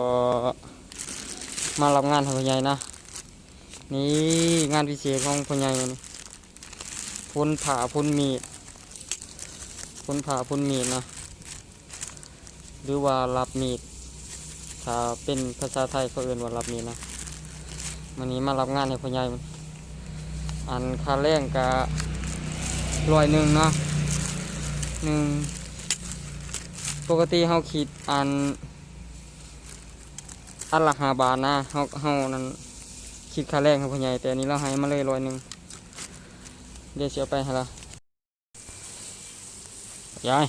ก็มารับงานของพ่อใหญ่นะนี่งานพิเศษของพ่อใหญ่มันพ่นผ่าพ่นมีดพ่นผ่าพ่นมีดนะหรือว่ารับมีดถ้าเป็นภาษาไทยเขาเอื่นว่ารับมีดนะวันนี้มารับงานให้พ่อใหญ่อันค่าแรงกะร้อยหนึ่งเนาะหนึ่งปกติเขาคิดอัน อันละห้าบาทนะเฮาเฮานั้นคิดค่าแรงของพ่อใหญ่แต่อันนี้เราให้มาเลยร้อยหนึ่งเดี๋ยวเสียไปให้ละยาย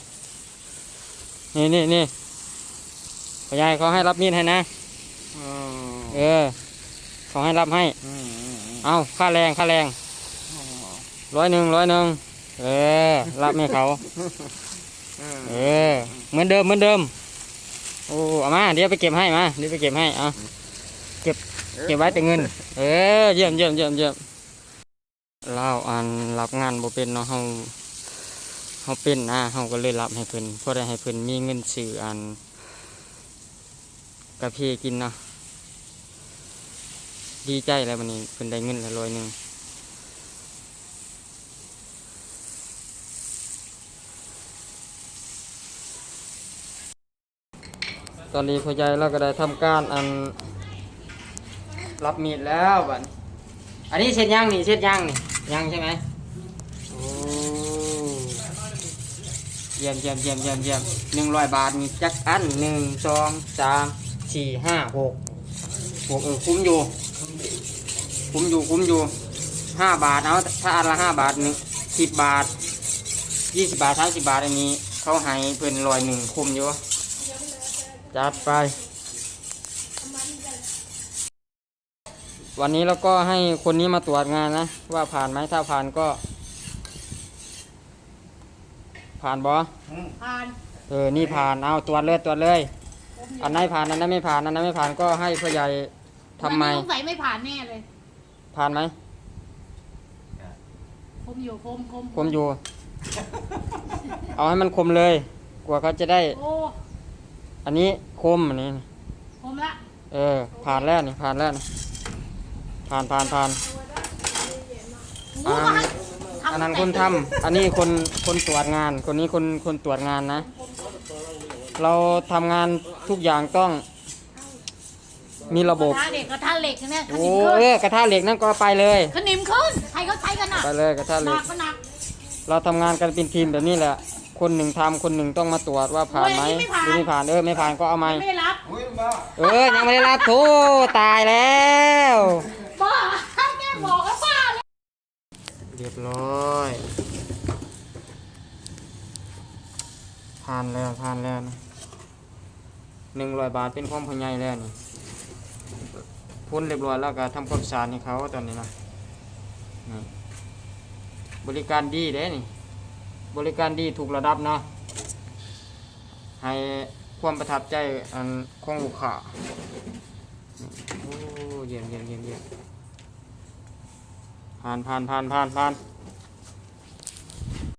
นี่นี่นี่พ่อใหญ่เขาให้รับมีดให้นะเออเขาให้รับให้เอาค่าแรงค่าแรงร้อยหนึ่งร้อยหนึ่งเออรับให้เขาเออเหมือนเดิมเหมือนเดิม โอ้เอามาเดี๋ยวไปเก็บให้มาเดี๋ยวไปเก็บให้เอาเก็บเก็บไว้แต่เงิน เออเยี่ยมเยี่ยมเยี่ยมเยี่ยมเล่าอันรับงานบ่เป็นเนาะเฮาเฮาเป็นนะเฮาก็เลยรับให้เพิ่นเพื่อได้ให้เพิ่นมีเงินซื้ออันกาแฟกินเนาะดีใจแล้ววันนี้เพิ่นได้เงินละร้อยหนึ่ง ตอนนี้พ่อใหญ่เราก็ได้ทำการอันรับมีดแล้วบัดนี้อันนี้เช็ดย่างนี่เช็ดย่างนี่ย่างใช่ไหมโอ้เยี่ยมเยี่ยมเยี่ยมเยี่ยมเยี่ยมหนึ่งร้อยบาทมีจักอันหนึ่งสองสามสี่ห้าหกหกเออคุ้มอยู่ คุ้มอยู่คุ้มอยู่ห้าบาทเอาถ้าอันละห้าบาทหนึ่งสิบบาทยี่สิบบาทสามสิบบาทอันนี้เขาให้เพิ่นร้อยหนึ่งคุ้มอยู่ จัดไป วันนี้เราก็ให้คนนี้มาตรวจงานนะ ว่าผ่านไหมถ้าผ่านก็ ผ่านบอผ่าน เออ นี่ผ่านเอาตรวจเลยตรวจเลย อันไหนผ่านอันไหนไม่ผ่านอันไหนไม่ผ่านก็ให้พ่อใหญ่ทำไมวันนี้สงสัยไม่ผ่านแน่เลย ผ่านไหมคมอยู่คมคมคมอยู่ เอาให้มันคมเลยกว่าเขาจะได้โอ้อันนี้คมอันนี้ คมละเออ ผ่านแล้วนี่ผ่านแล้วนี่ผ่านผ่านผ่านโอ้อันนั้นทำอันนั้นคนทำอันนี้คนคนตรวจงาน คนนี้คนคนตรวจงานนะ เราทำงานทุกอย่างต้อง มีระบบกระทะเหล็กกระทะเหล็กเนี่ยขโอ้นิมขึ้นเออกระทะเหล็กนั่นก็ไปเลย ขนิมขึ้นใครเขาใช้กันอะไปเลยกระทะเหหล็นัก กก็หนัก เราทำงานกันเป็นทีมแบบนี้แหละ คนหนึ่งทำคนหนึ่งต้องมาตรวจว่าผ่านไหมหรือไม่ผ่านเออไม่ผ่านก็เอาไหมไม่ได้รับเออยังไม่ได้รับโทษตายแล้วบ้าแกบอกแล้วบ้าเลยเรียบร้อยผ่านแล้วผ่านแล้วนะหนึ่งร้อยบาทเป็นความพอใหญแล้วนี่พ้นเรียบร้อยแล้วก็ทำความสะอาดให้เขาตอนนี้นะนี่บริการดีเด้นี่ บริการดีถูกระดับเนาะให้ความประทับใจอันของลูกค้าโอ้เยี่ยมเยี่ยมเยี่ยมเยี่ยมผ่านผ่านผ่านผ่านผ่าน